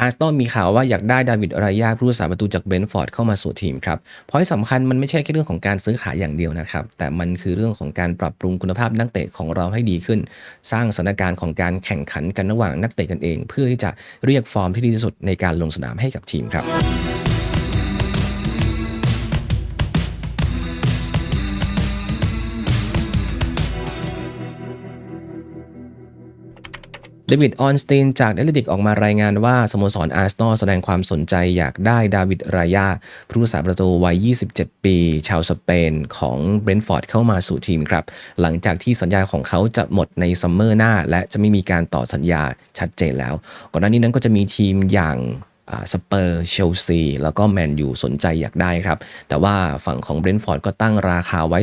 อาร์สตันมีข่าวว่าอยากได้ดาวิดอรายาผู้รักษาประตูจากเบรนท์ฟอร์ดเข้ามาสู่ทีมครับเพราะที่สำคัญมันไม่ใช่แค่เรื่องของการซื้อขายอย่างเดียวนะครับ แต่มันคือเรื่องของการปรับปรุงคุณภาพนักเตะของเราให้ดีขึ้น สร้างสถานการณ์ของการแข่งขันกันระหว่างนักเตะกันเอง เพื่อที่จะเรียกฟอร์มที่ดีที่สุดในการลงสนามให้กับทีมครับ เดวิดออนสตีนจากเอลิติกออกมารายงานว่า สโมสรอาร์เซนอลแสดงความสนใจอยากได้ดาวิดรายาผู้รักษาประตูวัย 27 ปี ชาวสเปนของเบรนท์ฟอร์ดเข้ามาสู่ทีมครับ หลังจากที่สัญญาของเขาจะหมดในซัมเมอร์หน้า และจะไม่มีการต่อสัญญาชัดเจนแล้ว ก่อนหน้านี้นั้นก็จะมีทีมอย่าง สเปอร์เชลซีแล้วก็แมนยูสนใจอยากได้ครับ แต่ว่าฝั่งของเบรนท์ฟอร์ดก็ตั้งราคาไว้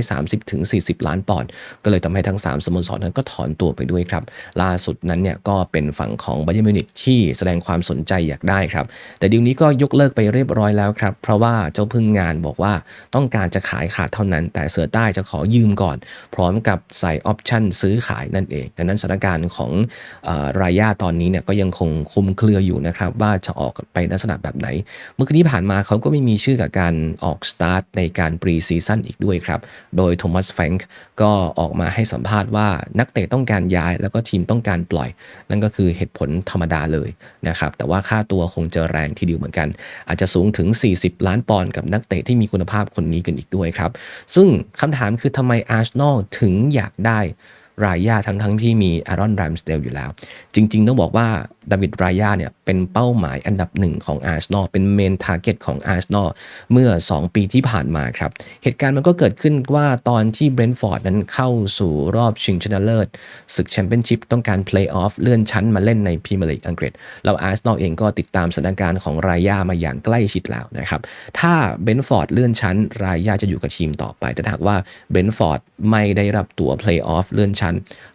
30-40 ล้านปอนด์ก็เลยทำให้ทั้ง 3 สโมสรนั้นก็ถอนตัวไปด้วยครับ ล่าสุดนั้นเนี่ยก็เป็นฝั่งของบ a เ e อร์มิวนิกที่แสดงความสนใจอยากได้ครับ แต่ดีลนี้ก็ยกเลิกไปเรียบร้อยแล้วครับ เพราะว่าเจ้าพึ่งงานบอกว่าต้องการจะขายขาดเท่านั้น แต่เสือใต้จะขอยืมก่อน พร้อมกับใส่ออปชั่นซื้อขายนั่นเองดังนั้นสถานการณ์ของรายาตอนนี้เนี่ยก็ยังคงคุมเครืออยู่นะครับว่าจะออกไปลักษณะแบบไหน เมื่อคืนที่ผ่านมาเขาก็ไม่มีชื่อกับการออกสตาร์ทในการปรีซีซั่นอีกด้วยครับ โดยโทมัสแฟงก์ก็ออกมาให้สัมภาษณ์ว่านักเตะต้องการย้ายแล้วก็ทีมต้องการปล่อย นั่นก็คือเหตุผลธรรมดาเลยนะครับ แต่ว่าค่าตัวคงจะแรงทีเดียวเหมือนกัน อาจจะสูงถึง 40 ล้านปอนด์กับนักเตะที่มีคุณภาพคนนี้กันอีกด้วยครับ ซึ่งคำถามคือทำไมอาร์เซนอลถึงอยากได้ รายาทั้งทั้งที่มีอารอนแรมสเดลอยู่แล้ว จริง ๆ ต้องบอกว่าดาวิดรายาเนี่ยเป็นเป้าหมายอันดับหนึ่งของอาร์เซนอลเป็นเมนทาร์เก็ตของอาร์เซนอลเมื่อ 2 ปีที่ผ่านมาครับ เหตุการณ์มันก็เกิดขึ้นว่าตอนที่เบรนฟอร์ดนั้นเข้าสู่รอบชิงชนะเลิศศึกแชมเปี้ยนชิพต้องการเพลย์ออฟเลื่อนชั้นมาเล่นในพรีเมียร์ลีกอังกฤษเราอาร์เซนอลเองก็ติดตามสถานการณ์ของรายามาอย่างใกล้ชิดแล้วนะครับถ้าเบรนฟอร์ดเลื่อนชั้น รายาจะอยู่กับทีมต่อไป แต่หากว่าเบรนฟอร์ดไม่ได้รับตั๋วเพลย์ออฟเลื่อนชั้น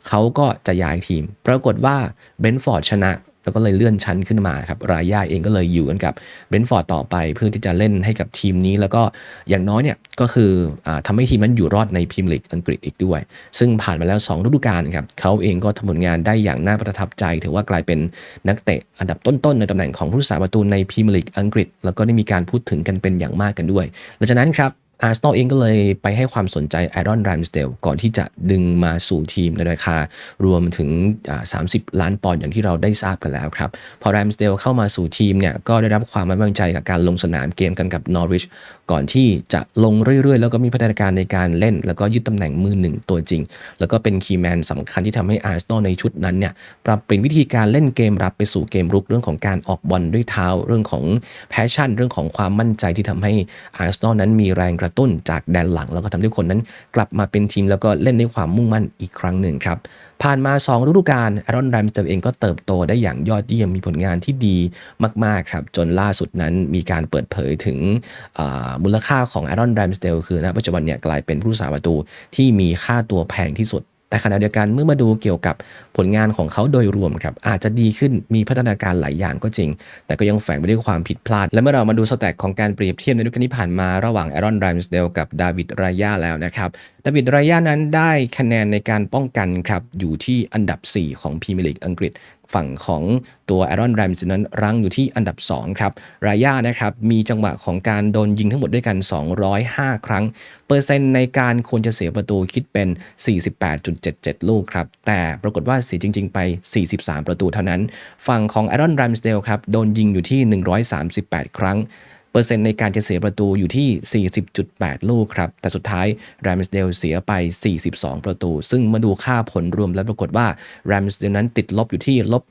เขาก็จะย้ายทีม ปรากฏว่าเบนฟอร์ดชนะ แล้วก็เลยเลื่อนชั้นขึ้นมาครับรายย่าเองก็เลยอยู่กันกับเบนฟอร์ดต่อไปเพื่อที่จะเล่นให้กับทีมนี้ แล้วก็อย่างน้อยเนี่ยก็คืออทำให้ทีมนั้นอยู่รอดในพรีเมียร์ลีกอังกฤษอีกด้วย ซึ่งผ่านมาแล้ว 2 ฤดูกาลครับเขาเองก็ทำผลงานได้อย่างน่าประทับใจ ถือว่ากลายเป็นนักเตะอันดับต้นๆในตำแหน่งของผู้สาประตูในพรีเมียร์ลีกอังกฤษ แล้วก็ได้มีการพูดถึงกันเป็นอย่างมากกันด้วยหลังจากนั้นครับ อาร์สตอลเองก็เลยไปให้ความสนใจไอรอนแรมสเดลก่อนที่จะดึงมาสู่ทีมในราคารวมถึง 30 ล้านปอนด์อย่างที่เราได้ทราบกันแล้วครับ พอแรมสเดลเข้ามาสู่ทีมเนี่ยก็ได้รับความไว้วางใจกับการลงสนามเกมกันกับนอริชก่อนที่จะลงเรื่อยๆ แล้วก็มีพัฒนาการในการเล่น แล้วก็ยึดตำแหน่งมือหนึ่งตัวจริง แล้วก็เป็นคีย์แมนสำคัญที่ทำให้อาร์สตอลในชุดนั้นเนี่ยปรับเปลี่ยนวิธีการเล่นเกมรับไปสู่เกมรุกเรื่องของการออกบอลด้วยเท้าเรื่องของแพชชั่น เรื่องของความมั่นใจที่ทำให้อาร์สตอลนั้นมีแรงกระตุ้นจากแดนหลัง แล้วก็ทำให้คนนั้นกลับมาเป็นทีมแล้วก็เล่นด้วยความมุ่งมั่นอีกครั้งหนึ่งครับ ผ่านมา 2 ฤดูกาลอารอนแรมสเตลเองก็เติบโตได้อย่างยอดเยี่ยมมีผลงานที่ดีมากๆครับจนล่าสุดนั้นมีการเปิดเผยถึงมูลค่าของอารอนแรมสเตลคือณปัจจุบันเนี่ยกลายเป็นผู้สาประตูที่มีค่าตัวแพงที่สุด แต่ขณะเดียวกันเมื่อมาดูเกี่ยวกับผลงานของเขาโดยรวมครับอาจจะดีขึ้นมีพัฒนาการหลายอย่างก็จริง แต่ก็ยังแฝงไปด้วยความผิดพลาด และเมื่อเรามาดูสแต็กของการเปรียบเทียบในฤดูกาลที่ผ่านมาระหว่างแอรอนไรมส์เดลกับดาวิดรายาแล้วนะครับดาวิดรายานั้นได้คะแนนในการป้องกันครับอยู่ที่อันดับ 4 ของพรีเมียร์ลีกอังกฤษ ฝั่งของตัวแอรอนแรมส์นั้นรั้งอยู่ที่อันดับ 2 ครับ รายานะครับ มีจังหวะของการโดนยิงทั้งหมดด้วยกัน 205 ครั้ง เปอร์เซ็นต์ในการควรจะเสียประตูคิดเป็น 48.77 ลูกครับ แต่ปรากฏว่าเสียจริง ๆ ไป 43 ประตูเท่านั้น ฝั่งของแอรอนแรมส์เดลครับ โดนยิงอยู่ที่ 138 ครั้ง เปอร์เซ็นต์ในการจะเสียประตูอยู่ที่ 40.8 ลูกครับ แต่สุดท้ายแรมสเดลเสียไป 42 ประตู ซึ่งมาดูค่าผลรวมแล้วปรากฏว่าแรมสเดลนั้นติดลบอยู่ที่ลบ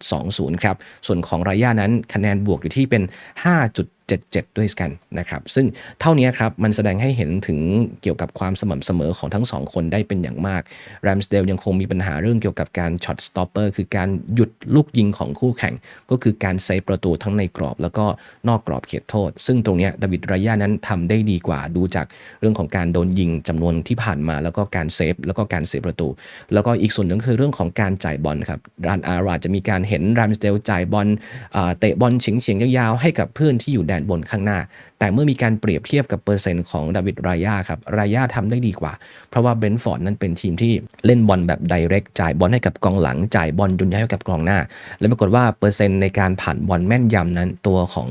1.20 ครับ ส่วนของรายานั้นคะแนนบวกอยู่ที่เป็น 5. 77 ด้วยกันนะครับ ซึ่งเท่านี้ครับ มันแสดงให้เห็นถึงเกี่ยวกับความสม่ำเสมอของทั้ง 2 คนได้เป็นอย่างมากแรมสเดลยังคงมีปัญหาเรื่องเกี่ยวกับการช็อตสต็อปเปอร์คือการหยุดลูกยิงของคู่แข่ง ก็คือการเซฟประตูทั้งในกรอบ แล้วก็นอกกรอบเขตโทษ ซึ่งตรงนี้ดาวิดรายานั้นทำได้ดีกว่าดูจากเรื่องของการโดนยิงจำนวนที่ผ่านมา แล้วก็การเซฟแล้วก็การเซฟประตู แล้วก็อีกส่วนหนึ่งคือเรื่องของการจ่ายบอลครับรานอาราจะมีการเห็นแรมสเดลจ่ายบอลเตะบอลเฉียงๆยาวๆให้กับเพื่อนที่อยู่แดนนบนข้างหน้า แต่เมื่อมีการเปรียบเทียบกับเปอร์เซ็นต์ของดาวิดรายาครับรายาทำได้ดีกว่า เพราะว่าเบนฟอร์ดนั้นเป็นทีมที่เล่นบอลแบบไดเรกจ่ายบอลให้กับกองหลัง จ่ายบอลยุนย้ายให้กับกองหน้า และปรากฏว่าเปอร์เซ็นต์ในการผ่านบอลแม่นยำนั้นตัวของ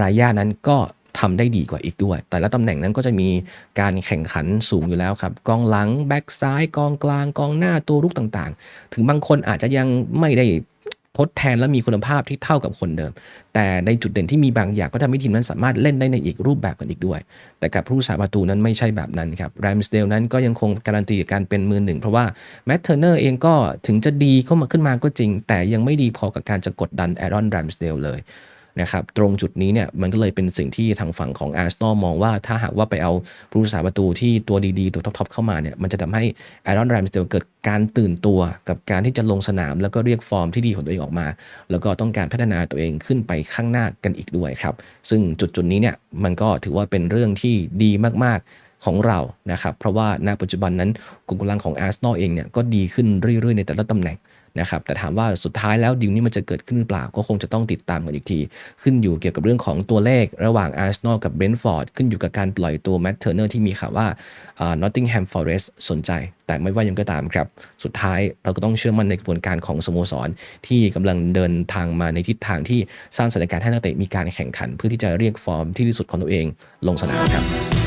รายานั้นก็ทำได้ดีกว่าอีกด้วย แต่ละตำแหน่งนั้นก็จะมีการแข่งขันสูงอยู่แล้วครับ กองหลัง แบ็กซ้าย กองกลาง กองหน้า ตัวรุกต่างๆ ถึงบางคนอาจจะยังไม่ได้ ทดแทนและมีคุณภาพที่เท่ากับคนเดิม แต่ในจุดเด่นที่มีบางอย่างก็ทำให้ทีมนั้นสามารถเล่นได้ในอีกรูปแบบกันอีกด้วย แต่กับผู้สาประตูนั้นไม่ใช่แบบนั้นครับแรมสเดลนั้นก็ยังคงการันตีกับการเป็นมือหนึ่ง เพราะว่าแมตเทอร์เนอร์เองก็ถึงจะดีเข้ามาขึ้นมาก็จริง แต่ยังไม่ดีพอกับการจะกดดันแอรอนแรมสเดลเลย นะครับตรงจุดนี้เนี่ยมันก็เลยเป็นสิ่งที่ทางฝั่งของอาร์ n นอลมองว่าถ้าหากว่าไปเอาผู้รักษาประตูที่ตัวดีๆ ตัวท็อปๆเข้ามาเนี่ยมันจะทำให้แอรอนแรมสเดลเกิดการตื่นตัวกับการที่จะลงสนาม แล้วก็เรียกฟอร์มที่ดีของตัวเองออกมา แล้วก็ต้องการพัฒนาตัวเองขึ้นไปข้างหน้ากันอีกด้วยครับ ซึ่งจุดจุดๆนี้เนี่ยมันก็ถือว่าเป็นเรื่องที่ดีมากๆ ของเรานะครับเพราะว่าณปัจจุบันนั้นกลุ่มกำลังของอาร์ n นอลเองเนี่ยก็ดีขึ้นเรื่อยๆ ในแต่ละตำแหน่งนะครับแต่ถามว่าสุดท้ายแล้วดิวนี้มันจะเกิดขึ้นหรือเปล่าก็คงจะต้องติดตามกันอีกที ขึ้นอยู่เกี่ยวกับเรื่องของตัวเลขระหว่างอาร์ n นอลกับเบรนท์ฟอร์ดขึ้นอยู่กับการปล่อยตัวแมตเทอร์เนอร์ที่มีข่าวว่านอตติงแฮมฟอเรสต์สนใจ แต่ไม่ว่ายังก็ตามครับ สุดท้ายเราก็ต้องเชื่อมั่นในกระบวนการของสโมสร ที่กำลังเดินทางมาในทิศทางที่สร้างสถานการณ์ให้นักเตะมีการแข่งขัน เพื่อที่จะเรียกฟอร์มที่ดีสุดของตัวเองลงสนามครับ